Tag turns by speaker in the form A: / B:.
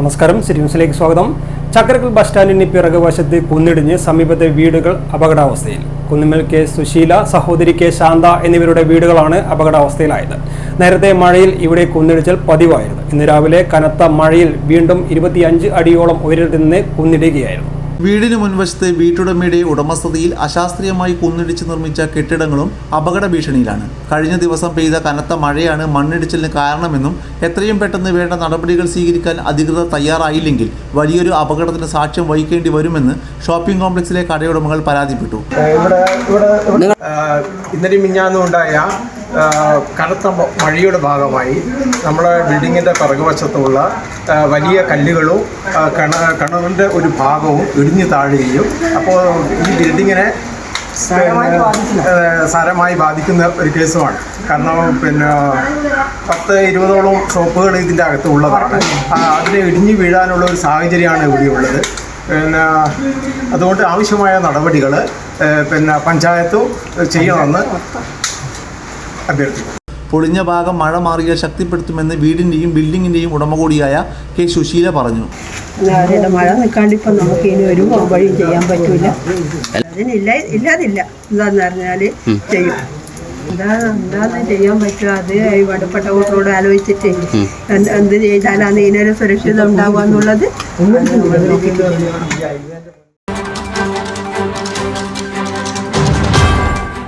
A: നമസ്കാരം. സിറ്റി ന്യൂസിലേക്ക് സ്വാഗതം. ചക്രക്കൽ ബസ് സ്റ്റാൻഡിന് പിറകുവശത്ത് കുന്നിടിഞ്ഞ് സമീപത്തെ വീടുകൾ അപകടാവസ്ഥയിൽ. കുന്നുമ്മൽ കെ സുശീല സഹോദരി കെ ശാന്ത എന്നിവരുടെ വീടുകളാണ് അപകടാവസ്ഥയിലായത്. നേരത്തെ മഴയിൽ ഇവിടെ കുന്നിടിച്ചൽ പതിവായിരുന്നു. ഇന്ന് രാവിലെ കനത്ത മഴയിൽ വീണ്ടും ഇരുപത്തിയഞ്ച് അടിയോളം ഉയരത്തിൽ നിന്ന് കുന്നിടുകയായിരുന്നു.
B: വീടിന് മുൻവശത്ത് വീട്ടുടമയുടെ ഉടമസ്ഥതയിൽ അശാസ്ത്രീയമായി കുന്നിടിച്ച് നിർമ്മിച്ച കെട്ടിടങ്ങളും അപകട ഭീഷണിയിലാണ്. കഴിഞ്ഞ ദിവസം പെയ്ത കനത്ത മഴയാണ് മണ്ണിടിച്ചിലിന് കാരണമെന്നും എത്രയും പെട്ടെന്ന് വേണ്ട നടപടികൾ സ്വീകരിക്കാൻ അധികൃതർ തയ്യാറായില്ലെങ്കിൽ വലിയൊരു അപകടത്തിന് സാക്ഷ്യം വഹിക്കേണ്ടി വരുമെന്ന് ഷോപ്പിംഗ് കോംപ്ലക്സിലെ കടയുടമകൾ പരാതിപ്പെട്ടു.
C: ഇന്നലെ മിഞ്ഞാന്നും ഉണ്ടായ കനത്ത മഴയുടെ ഭാഗമായി നമ്മുടെ ബിൽഡിങ്ങിന്റെ പിറകുവശത്തുള്ള വലിയ കല്ലുകളും കണ കിണറിന്റെ ഒരു ഭാഗവും ഇടിഞ്ഞു താഴുകയും അപ്പോൾ ഈ ബിൽഡിങ്ങിനെ സാരമായി ബാധിക്കുന്ന ഒരു കേസുമാണ്. കാരണം പിന്നെ പത്ത് ഇരുപതോളം ഷോപ്പുകൾ ഇതിന്റെ അകത്ത് ഉള്ളതാണ് അതിനെ ഇടിഞ്ഞു വീഴാനുള്ള ഒരു സാഹചര്യമാണ് ഇവിടെയുള്ളത്. പിന്നെ അതുകൊണ്ട് ആവശ്യമായ നടപടികൾ പിന്നെ പഞ്ചായത്തും ചെയ്യണമെന്ന്
B: പൊളിഞ്ഞ ഭാഗം മഴ മാറിയാൽ ശക്തിപ്പെടുത്തുമെന്ന് വീടിന്റെയും ബിൽഡിങ്ങിന്റെയും ഉടമ കൂടിയായ കെ സുശീല പറഞ്ഞു.
D: മഴ നിൽക്കാണ്ടിപ്പം നമുക്ക് ഇനി ഒരു വഴിയും ചെയ്യാൻ പറ്റൂല. അതിനില്ല ഇല്ലാതില്ല. എന്താന്ന് പറഞ്ഞാൽ ചെയ്യും. എന്താ എന്താന്ന് ചെയ്യാൻ പറ്റുക? അത് ഈ വടപ്പെട്ട കൂട്ടറോട് ആലോചിച്ചിട്ട്. എന്ത് എന്ത് ചെയ്താലാണ് ഇതിനൊരു സുരക്ഷിതം ഉണ്ടാവുക എന്നുള്ളത്